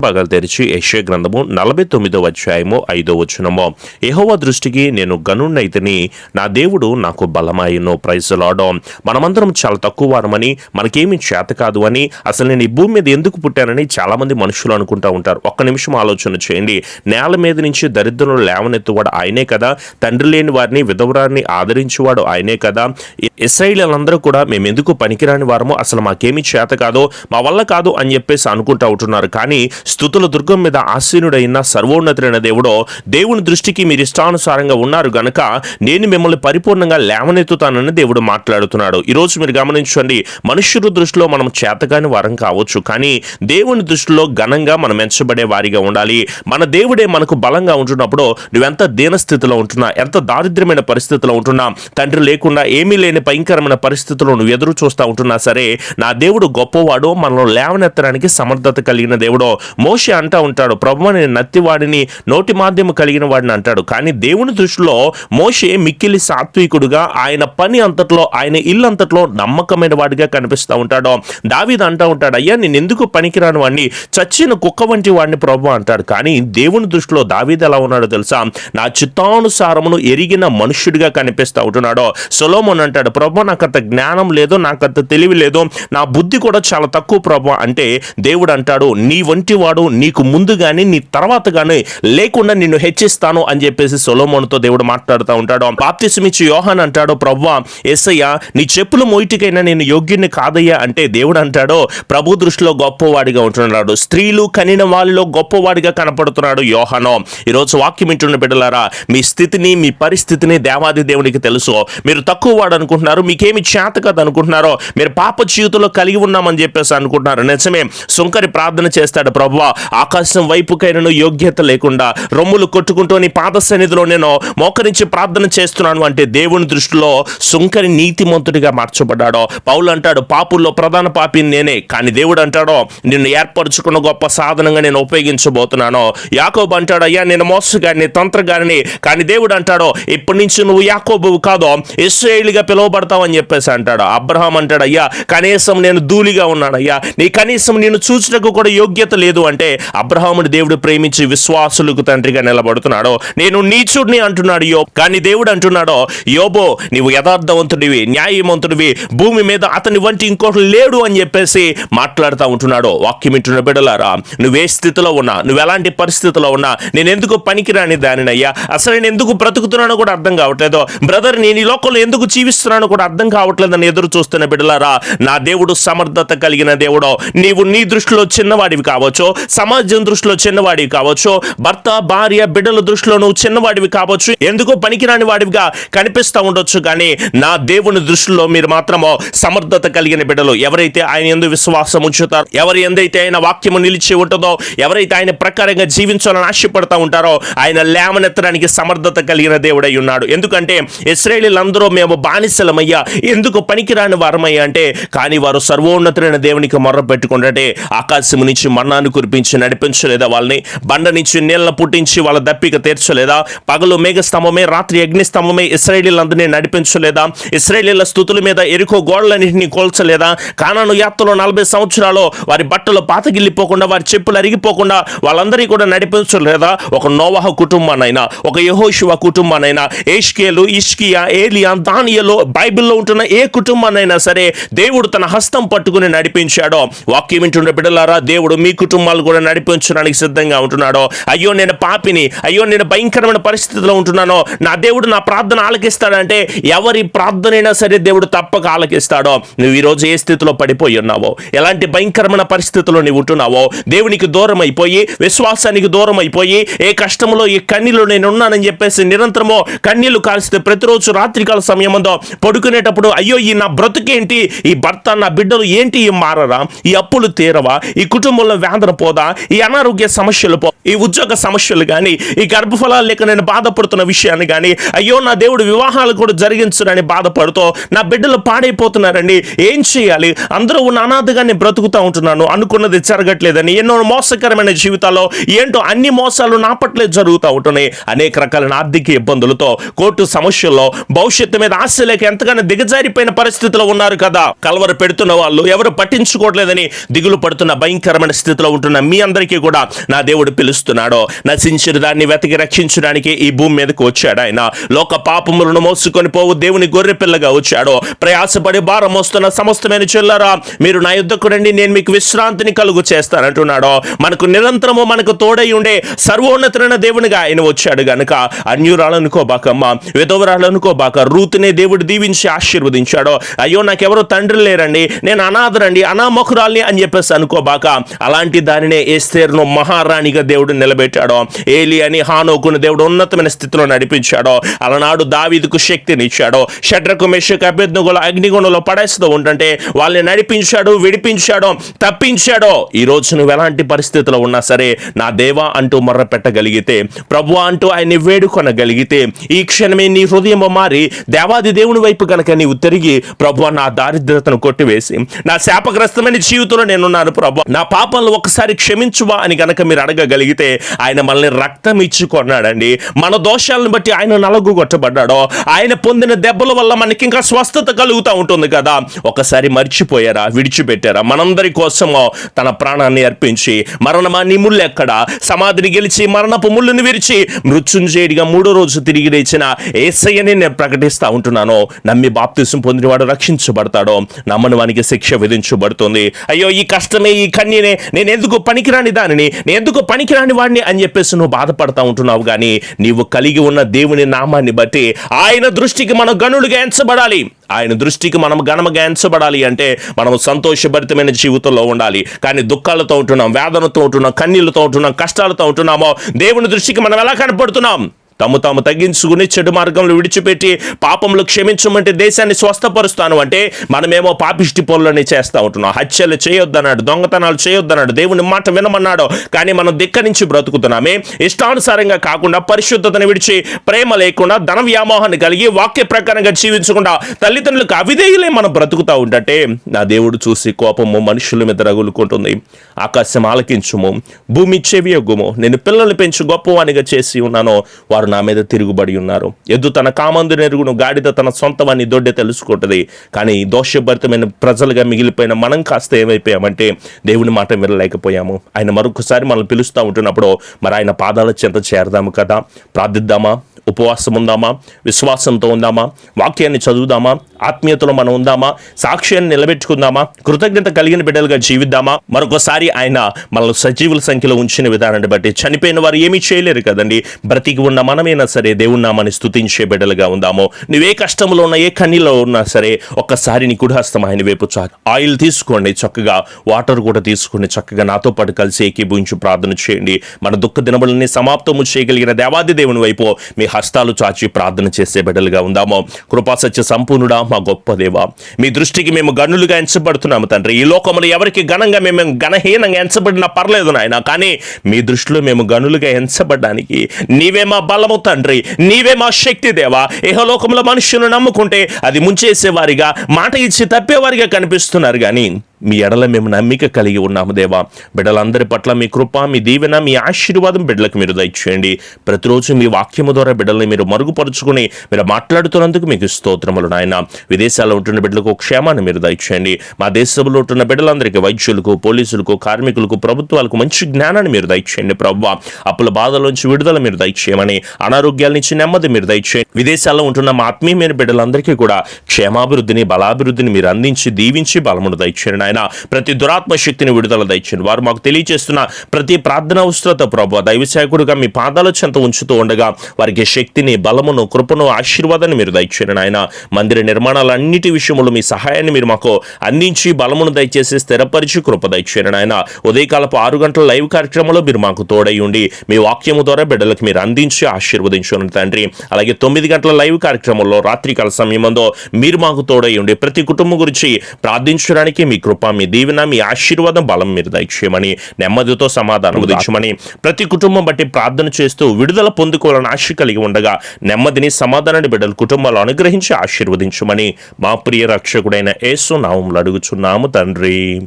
పగలు తెరిచి యశ్య గ్రంథము నలభై తొమ్మిదో అధ్యాయము ఐదో వచనము. యెహోవా దృష్టికి నేను గనున్నైతిని నా దేవుడు నాకు బలమాయను. ప్రైజలాడో మనమందరం చాలా తక్కువ వారమని మనకేమీ చేత కాదు అని అసలు నేను ఈ భూమి మీద ఎందుకు పుట్టానని చాలామంది మనుషులు అనుకుంటా ఉంటారు. ఒక్క నిమిషం ఆలోచన చేయండి. నేల మీద నుంచి దరిద్రులు లేవనెత్తువాడు ఆయనే కదా. తండ్రి లేని వారిని విధవరాన్ని ఆదరించేవాడు ఆయనే కదా. ఇస్రాయిలందరూ కూడా మేము ఎందుకు పనికిరాని వారమో అసలు మాకేమీ చేత కాదో మా వల్ల కాదు అని చెప్పేసి అనుకుంటా ఉంటున్నారు. కానీ స్థుతుల దుర్గం మీద ఆసీనుడైన సర్వోన్నతుడైన దేవుడో దేవుని దృష్టికి మీరు ఇష్టానుసారంగా ఉన్నారు గనక నేను మిమ్మల్ని పరిపూర్ణంగా లేవనెత్తుతానని దేవుడు మాట్లాడుతున్నాడు. ఈరోజు మీరు గమనించండి మనుషుల దృష్టిలో మనం చేతగాని వారం కావచ్చు కానీ దేవుని దృష్టిలో ఘనంగా మనం ఎంచబడే వారిగా ఉండాలి. మన దేవుడే మనకు బలంగా ఉంటున్నప్పుడు నువ్వెంత దీనస్థితిలో ఉంటున్నా ఎంత దారిద్ర్యమైన పరిస్థితిలో ఉంటున్నా తండ్రి లేకుండా ఏమీ లేని భయంకరమైన పరిస్థితుల్లో నువ్వు ఎదురు చూస్తూ ఉంటున్నా సరే నా దేవుడు గొప్పవాడు మనలో లేవనెత్తడానికి సమర్థత కలిగిన దేవుడో మోషే అంటా ఉంటాడు ప్రభు నేను నత్తివాడిని నోటి మాధ్యము కలిగిన వాడిని అంటాడు. కానీ దేవుని దృష్టిలో మోషే మిక్కిలి సాత్వికుడుగా ఆయన పని అంతట్లో ఆయన ఇల్లు అంతట్లో నమ్మకమైన వాడిగా కనిపిస్తూ ఉంటాడు. దావీద్ అంటా ఉంటాడు అయ్యా నేను ఎందుకు పనికిరాను వాడిని? చచ్చిన కుక్క వంటి వాడిని ప్రభు అంటాడు. కానీ దేవుని దృష్టిలో దావీద్ ఎలా ఉన్నాడో తెలుసా? నా చిత్తానుసారమును ఎరిగిన మనుష్యుడిగా కనిపిస్తూ ఉంటున్నాడు. సొలోమోన్ అంటాడు ప్రభు నాకు అంత జ్ఞానం లేదు నాకు అంత తెలివి లేదు నా బుద్ధి కూడా చాలా తక్కువ ప్రభు అంటే దేవుడు అంటాడు నీ వంటి వాడు నీకు ముందు కానీ నీ తర్వాత కానీ లేకుండా నిన్ను హెచ్చిస్తాను అని చెప్పేసి సొలోమోన్తో దేవుడు మాట్లాడుతూ ఉంటాడు. బాప్తిసమిచ్చి యోహాన్ అంటాడు ప్రవ్వా ఎస్సయ్య నీ చెప్పులు మోయిటికైనా నేను యోగ్యుని కాదయ్యా అంటే దేవుడు అంటాడు ప్రభు దృష్టిలో గొప్పవాడిగా ఉంటున్నాడు. స్త్రీలు కనిన వాళ్ళలో గొప్పవాడిగా కనపడుతున్నాడు యోహానో. ఈరోజు వాక్యం ఇంటున్న బిడ్డలారా మీ స్థితిని మీ పరిస్థితిని దేవాది దేవునికి తెలుసు. మీరు తక్కువ వాడు అనుకుంటున్నారు మీకేమి చేత కదా అనుకుంటున్నారో మీరు పాప జీవితంలో కలిగి ఉన్నామని చెప్పేసి అనుకుంటున్నారు. నిజమే సుంకరి ప్రార్థన చేస్తాడు ప్రభు ఆకాశం వైపుకైనను యోగ్యత లేకుండా రొమ్ములు కొట్టుకుంటూ నీ పాద సన్నిధిలో నేను మోకరించి ప్రార్థన చేస్తున్నాను అంటే దేవుని దృష్టిలో సుంకరి నీతిమంతుడిగా మార్చబడ్డాడో. పౌలు అంటాడు పాపుల్లో ప్రధాన పాపిని నేనే కానీ దేవుడు అంటాడో నిన్ను ఏర్పరచుకున్న గొప్ప సాధనంగా నేను ఉపయోగించబోతున్నాను. యాకోబు అంటాడు అయ్యా నేను మోసగాడిని తంత్రగారిని కానీ దేవుడు అంటాడో ఇప్పటి నుంచి నువ్వు యాకోబువు కాదో ఇస్రాయేలుగా పిలువబడతావు అని చెప్పేసి అంటాడు. అబ్రహాం అంటాడు అయ్యా కనీసం నేను ధూళిగా ఉన్నాను అయ్యా నీ కనీసం నేను చూచుటకు కూడా యోగ్యత లేదు అంటే అబ్రహాముని దేవుడు ప్రేమించి విశ్వాసులకు తండ్రిగా నిలబడుతున్నాడో నేను నీచుడిని అంటున్నాడు యో కానీ దేవుడు అంటున్నాడో యోబో నీవు యథార్థవంతుడివి న్యాయవంతుడివి భూమి మీద అతని వంటి ఇంకోటి లేడు అని చెప్పేసి మాట్లాడుతూ ఉంటున్నాడో. వాక్యం ఇంటున్న బిడలారా నువ్వే స్థితిలో ఉన్నా నువ్వు ఎలాంటి పరిస్థితిలో ఉన్నా నేను ఎందుకు పనికిరాని దానినయ్యా? అసలు నేను ఎందుకు బ్రతుకుతున్నానో కూడా అర్థం కావట్లేదు. బ్రదర్ నేను ఈ లోకంలో ఎందుకు జీవిస్తున్నానో కూడా అర్థం కావట్లేదని ఎదురు చూస్తున్న బిడలారా నా దేవుడు సమర్థత కలిగిన దేవుడో నీవు నీ దృష్టిలో చిన్నవాడివి కావచ్చు. సమాజం దృష్టిలో చిన్నవాడివి కావచ్చు భర్త భార్య బిడ్డల దృష్టిలో నువ్వు చిన్నవాడివి కావచ్చు. ఎందుకో పనికిరాని వాడివిగా కనిపిస్తూ ఉండొచ్చు కానీ నా దేవుని దృష్టిలో మీరు మాత్రము సమర్థత కలిగిన బిడ్డలు. ఎవరైతే ఆయన ఎందు విశ్వాసం ఉంచుతారు ఎవరు ఎందైతే ఆయన వాక్యము నిలిచి ఉంటుందో ఎవరైతే ఆయన ప్రకారంగా జీవించాలని ఆశపడతా ఉంటారో ఆయన లేమనెత్తడానికి సమర్థత కలిగిన దేవుడై ఉన్నాడు. ఎందుకంటే ఇస్రాయేలీలందరూ మేము బానిసలమయ్యా. ఎందుకు పనికిరాని వారమయ్యా అంటే కానీ వారు సర్వోన్నతులైన దేవునికి మొర్ర పెట్టుకుంటే ఆకాశము నుంచి మన్నాను కురిపించి నడిపించలేదా? వాళ్ళని బండ నుంచి నీళ్ళ పుట్టించి వాళ్ళ దప్పిక తీర్చలేదా? పగలు మేఘస్తంభమే రాత్రి అగ్నిస్తంభమే ఇస్రాయేలీలందరినీ నడిపించలేదా? ఇస్రాయేలీల స్థుతుల మీద ఎరుకో గోడలన్నింటినీ కోల్చలేదా? కానాను యాత్రలో నలభై సంవత్సరాలు వారి బట్టలు పాతగిల్లిపోకుండా వారి చెప్పులు అరిగిపోకుండా వాళ్ళందరికీ కూడా నడిపించలేదా? ఒక నోవాహ కుటుంబానైనా ఒక యహోశివ కుటుంబానైనా ఏష్కేలు ఇష్కియా ఏలియా దానియలో బైబిల్లో ఉంటున్న ఏ కుటుంబానైనా సరే దేవుడు తన హస్తం పట్టుకుని నడిపించాడో. వాక్యం వింటున్న బిడ్డలారా దేవుడు మీ కుటుంబాలు కూడా నడిపించడానికి సిద్ధంగా ఉంటున్నాడో? అయ్యో నేను పాపిని. అయ్యో నేను భయంకరమైన పరిస్థితిలో ఉంటున్నానో? నా దేవుడు నా ప్రార్థన ఆలకిస్తాడంటే ఎవరి ప్రార్థనైనా సరే దేవుడు తప్పక ఆలకిస్తాడో? నువ్వు ఈరోజు ఏ స్థితిలో పడిపోయి ఉన్నావో? ఎలాంటి భయంకరమైన పరిస్థితిలో నీవు ఉంటున్నావో? దేవునికి దూరం అయిపోయి విశ్వాసానికి దూరం అయిపోయి ఏ కష్టంలో ఈ కన్నీలో నేను ఉన్నానని చెప్పేసి నిరంతరము కన్నీళ్ళు కాల్స్తే ప్రతిరోజు రాత్రికాల సమయమందో పడుకునేటప్పుడు అయ్యో ఈ నా బ్రతుకేంటి? ఈ భర్త నా బిడ్డలు ఏంటి? ఈ మారరా? ఈ అప్పులు తీరవా? ఈ కుటుంబంలో వేదన పోదా? ఈ అనారోగ్య సమస్యలు పో ఈ ఉద్యోగ సమస్యలు కానీ ఈ గర్భఫలాలు లేక నేను బాధపడుతున్న విషయాన్ని కానీ అయ్యో నా దేవుడు వివాహాలు కూడా జరిగించునని బాధపడుతూ నా బిడ్డలు పాడైపోతున్నారండి. ఏం చేయాలి? అందరూ ఉన్న అనాథగా నేను బ్రతుకుతూ ఉంటున్నాను. అనుకున్నది జరగట్లేదని ఎన్నో మోసకరమైన జీవితాల్లో ఏంటో అన్ని మోసాలు నా పట్లే జరుగుతూ ఉంటున్నాయి. అనేక రకాలైన ఆర్థిక ఇబ్బందులతో కోర్టు సమస్యల్లో భవిష్యత్తు మీద ఆశ లేక ఎంతగానో దిగజారిపోయిన పరిస్థితిలో ఉన్నారు కదా. కలవర పెడుతున్న వాళ్ళు ఎవరు పట్టించుకోవట్లేదని దిగులు పడుతున్న భయంకరమైన స్థితిలో ఉంటున్న మీ అందరికీ కూడా నా దేవుడు పిలుస్తున్నాడో నశించిన దాన్ని వెతికి రక్షించడానికి ఈ భూమి మీదకి వచ్చాడు ఆయన. లోక పాపములను మోసుకొని పోవు దేవుని గొర్రె పిల్లగా వచ్చాడో. ప్రయాసపడి భారం మోస్తున్న సమస్తమైన చెల్లరా మీరు నా యుద్ధకు రండి నేను మీకు విశ్రాంతిని కలుగు చేస్తానంటున్నాడో మనకు నిరంతరము మనకు తోడై ఉండే సర్వోన్నతమైన దేవునిగా ఆయన వచ్చాడు గనుక. అన్యురాలనుకోబాకమ్మ విధవరాలనుకోబాక రూతునే దేవుడు దీవించి ఆశీర్వదించాడో. అయ్యో నాకెవరో తండ్రి లేరండి నేను అనాథరండి అనామకురాల్ని అని చెప్పేసి అనుకోబాక. అలాంటి దానినే ఏస్తేరును మహారాణిగా దేవుడు నిలబెట్టాడో. ఏలి అని హానోకును దేవుడు ఉన్నతమైన స్థితిలో నడిపించాడో. అలనాడు దావీదుకు శక్తిని ఇచ్చాడో షడ్రకు మెషకు అభ్యర్థుల అగ్నిగుణంలో పడేస్తూ ఉంటుంటే వాళ్ళని నడిపించాడు విడిపించాడో తప్పించాడో. ఈ రోజు నువ్వు ఎలాంటి పరిస్థితిలో ఉన్నా సరే నా దేవా అంటూ మొర్ర పెట్టగలిగితే ప్రభు అంటూ ఆయన్ని వేడుకొనగలిగితే ఈ క్షణమే నీ హృదయం మారి దేవాది దేవుని వైపు కనుక నీవు తిరిగి ప్రభు నా దారిద్రతను కొట్టివేసి నా శాపగ్రస్తమైన జీవితంలో నేనున్నాను ప్రభు నా పాపంలో ఒకసారి క్షమించువా అని కనుక మీరు అడగగలిగి అడగగలిగితే ఆయన మనల్ని రక్తం ఇచ్చి కొన్నాడండి. మన దోషాలను బట్టి ఆయన నలుగు కొట్టబడ్డాడో ఆయన పొందిన దెబ్బల వల్ల మనకి ఇంకా స్వస్థత కలుగుతూ ఉంటుంది కదా. ఒకసారి మర్చిపోయారా విడిచిపెట్టారా? మనందరి కోసమో తన ప్రాణాన్ని అర్పించి మరణమా నీ ముళ్ళు ఎక్కడ? సమాధిని గెలిచి మరణపు ముళ్ళుని విరిచి మృత్యుంజేడిగా మూడో రోజు తిరిగి లేచిన ఏసయ్యని నేను ప్రకటిస్తా ఉంటున్నాను. నమ్మి బాప్తిసం పొందినవాడు రక్షించబడతాడో నమ్మని వానికి శిక్ష విధించబడుతుంది. అయ్యో ఈ కష్టమే ఈ కన్యనే నేను ఎందుకు పనికిరాని దానిని నేను ఎందుకు పనికిరాని వాడిని అని చెప్పేసి నువ్వు బాధపడతా ఉంటున్నావు కానీ నీవు కలిగి ఉన్న దేవుని నామాన్ని బట్టి ఆయన దృష్టికి మనం గనులుగా ఎంచబడాలి. ఆయన దృష్టికి మనం ఘనముగా ఎంచబడాలి అంటే మనం సంతోషభరితమైన జీవితంలో ఉండాలి. కానీ దుఃఖాలతో ఉంటున్నాం వేదనతో ఉంటున్నాం కన్నీళ్ళతో ఉంటున్నాం కష్టాలతో ఉంటున్నామో దేవుని దృష్టికి మనం ఎలా కనపడుతున్నాం? తమ తాము తగ్గించుకుని చెడు మార్గంలో విడిచిపెట్టి పాపంలో క్షమించమంటే దేశాన్ని స్వస్థపరుస్తాను అంటే మనమేమో పాపిష్టి పనులని చేస్తూ ఉంటున్నాం. హత్యలు చేయొద్దన్నాడు దొంగతనాలు చేయొద్దన్నాడు దేవుని మాట వినమన్నాడు కానీ మనం ధిక్కరించి బ్రతుకుతున్నామే. ఇష్టానుసారంగా కాకుండా పరిశుద్ధతను విడిచి ప్రేమ లేకుండా ధన వ్యామోహాన్ని కలిగి వాక్య ప్రకారంగా జీవించకుండా తల్లిదండ్రులకు అవిధేయులే మనం బ్రతుకుతా ఉంటే నా దేవుడు చూసి కోపము మనుషుల మీద రగులుకుంటుంది. ఆకాశం ఆలకించుము భూమి చెవి నేను పిల్లల్ని పెంచి గొప్పవానిగా చేసి ఉన్నాను. వారు నా మీద తిరుగుబడి ఉన్నారు. ఎద్దు తన కామందు నెరుగును గాడిద తన సొంతమని దొడ్డె తెలుసుకుంటుంది. కానీ దోషభరితమైన ప్రజలుగా మిగిలిపోయిన మనం కాస్త ఏమైపోయామంటే దేవుని మాట వినలేకపోయాము. ఆయన మరొకసారి మనల్ని పిలుస్తూ ఉంటున్నప్పుడు మరి ఆయన పాదాల చెంత చేరదాము కదా. ప్రార్థిద్దామా? ఉపవాసం ఉందామా? విశ్వాసంతో ఉందామా? వాక్యాన్ని చదువుదామా? ఆత్మీయతలో మనం ఉందామా? సాక్ష్యాన్ని నిలబెట్టుకుందామా? కృతజ్ఞత కలిగిన బిడ్డలుగా జీవిద్దామా? మరొకసారి ఆయన మనల్ని సజీవుల సంఖ్యలో ఉంచిన విధానాన్ని బట్టి చనిపోయిన వారు ఏమీ చేయలేరు కదండి. బ్రతికి ఉన్న మనమైనా సరే దేవుని స్థుతించే బిడ్డలుగా ఉందాము. నువ్వే కష్టంలో ఉన్న ఏ కన్నీలో ఉన్నా సరే ఒక్కసారి నీ కుడిహస్తం ఆయన వైపు చా ఆయిల్ తీసుకోండి చక్కగా. వాటర్ కూడా తీసుకోండి చక్కగా. నాతో పాటు కలిసి ఏకీభవించి ప్రార్థన చేయండి. మన దుఃఖ దినములని సమాప్తము చేయగలిగిన దేవాది దేవుని వైపు మీ హస్తాలు చాచి ప్రార్థన చేసే బిడ్డలుగా ఉందాము. కృపాసత్య సంపూర్ణుడా మా గొప్ప దేవ. మీ దృష్టికి మేము గనులుగా ఎంచబడుతున్నాము తండ్రి. ఈ లోకంలో ఎవరికి ఘనంగా మేము ఘనహీనంగా ఎంచబడినా పర్లేదు నాయన కానీ మీ దృష్టిలో మేము గనులుగా ఎంచబడ్డానికి నీవే మా బలము తండ్రి. నీవే మా శక్తి దేవా. ఇహలోకంలో మనుషులను నమ్ముకుంటే అది ముంచేసేవారిగా మాట ఇచ్చి తప్పేవారిగా కనిపిస్తున్నారు కానీ మీ ఎడల మేము నమ్మిక కలిగి ఉన్నాము దేవా. బిడ్డలందరి పట్ల మీ కృప మీ దీవెన మీ ఆశీర్వాదం బిడ్డలకు మీరు దయచేయండి. ప్రతిరోజు మీ వాక్యము ద్వారా బిడ్డల్ని మీరు మరుగుపరుచుకుని మీరు మాట్లాడుతున్నందుకు మీకు స్తోత్రములు నాయన. విదేశాల్లో ఉంటున్న బిడ్డలకు క్షేమాన్ని మీరు దయచేయండి. మా దేశంలో ఉంటున్న బిడ్డలందరికీ వైద్యులకు పోలీసులకు కార్మికులకు ప్రభుత్వాలకు మంచి జ్ఞానాన్ని మీరు దయచేయండి ప్రవ్వ. అప్పుల బాధలోంచి విడుదల మీరు దయచేయమని అనారోగ్యాల నుంచి నెమ్మది మీరు దయచేయండి. విదేశాల్లో ఉంటున్న మా ఆత్మీయమైన బిడ్డలందరికీ కూడా క్షేమాభివృద్ధిని బలాభివృద్ధిని మీరు అందించి దీవించి బలమును దయచేయండి ఆయన. ప్రతి దురాత్మ శక్తిని విడుదల దయచండి వారు మాకు తెలియచేస్తున్న ప్రతి ప్రార్థన అవసరత ప్రభు దైవసేకుడుగా మీ పాదాల చెంత ఉంచుతూ ఉండగా వారికి శక్తిని బలమును కృపను ఆశీర్వాదాన్ని మీరు దయచేయండి ఆయన మందిర నిర్మాణాలన్నిటి విషయంలో మీ సహాయాన్ని మీరు మాకు అందించి బలమును దయచేసి స్థిరపరిచి కృప దయచేయండి ఆయన ఉదయకాలపు ఆరు గంటల లైవ్ కార్యక్రమంలో మీరు మాకు తోడై ఉండి మీ వాక్యము ద్వారా బిడ్డలకు మీరు అందించి ఆశీర్వదించుకుని తండ్రి. అలాగే తొమ్మిది గంటల లైవ్ కార్యక్రమంలో రాత్రికాల సమయంలో మీరు మాకు తోడై ఉండి ప్రతి కుటుంబం గురించి ప్రార్థించడానికి మీ కృప మీ దీవెన మీ ఆశీర్వాదం బలం మీరు దయచేయమని నెమ్మదితో సమాధానం దయచేయమని ప్రతి కుటుంబం బట్టి ప్రార్థన చేస్తూ విడుదల పొందుకోవాలని ఆశ కలిగి ఉండగా నెమ్మదిని సమాధానాన్ని బిడ్డల కుటుంబాలు అనుగ్రహించి ఆశీర్వదించమని మా ప్రియ రక్షకుడైన యేసు నామంలో అడుగుచున్నాము తండ్రి.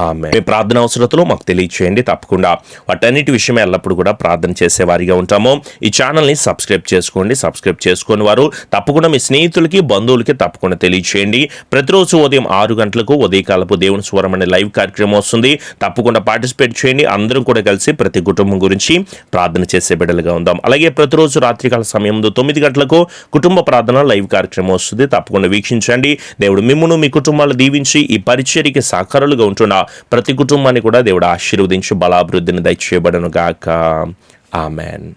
మీ ప్రార్థన అవసరతలు మాకు తెలియచేయండి. తప్పకుండా వాటన్నిటి విషయమే ఎల్లప్పుడు కూడా ప్రార్థన చేసేవారిగా ఉంటాము. ఈ ఛానల్ని సబ్స్క్రైబ్ చేసుకోండి. సబ్స్క్రైబ్ చేసుకుని వారు తప్పకుండా మీ స్నేహితులకి బంధువులకి తప్పకుండా తెలియచేయండి. ప్రతిరోజు ఉదయం ఆరు గంటలకు ఉదయకాలపు దేవుని స్వరం అనే లైవ్ కార్యక్రమం వస్తుంది. తప్పకుండా పార్టిసిపేట్ చేయండి. అందరం కూడా కలిసి ప్రతి కుటుంబం గురించి ప్రార్థన చేసే బిడ్డలుగా ఉందాం. అలాగే ప్రతిరోజు రాత్రికాల సమయంలో తొమ్మిది గంటలకు కుటుంబ ప్రార్థన లైవ్ కార్యక్రమం వస్తుంది. తప్పకుండా వీక్షించండి. దేవుడు మిమ్మను మీ కుటుంబాలు దీవించి ఈ పరిచర్యకి సాకారులుగా ఉంటున్న ప్రతి కుటుంబాన్ని కూడా దేవుడు ఆశీర్వదించి. బలాభివృద్ధిని దయచేయబడను గాక ఆమెన్.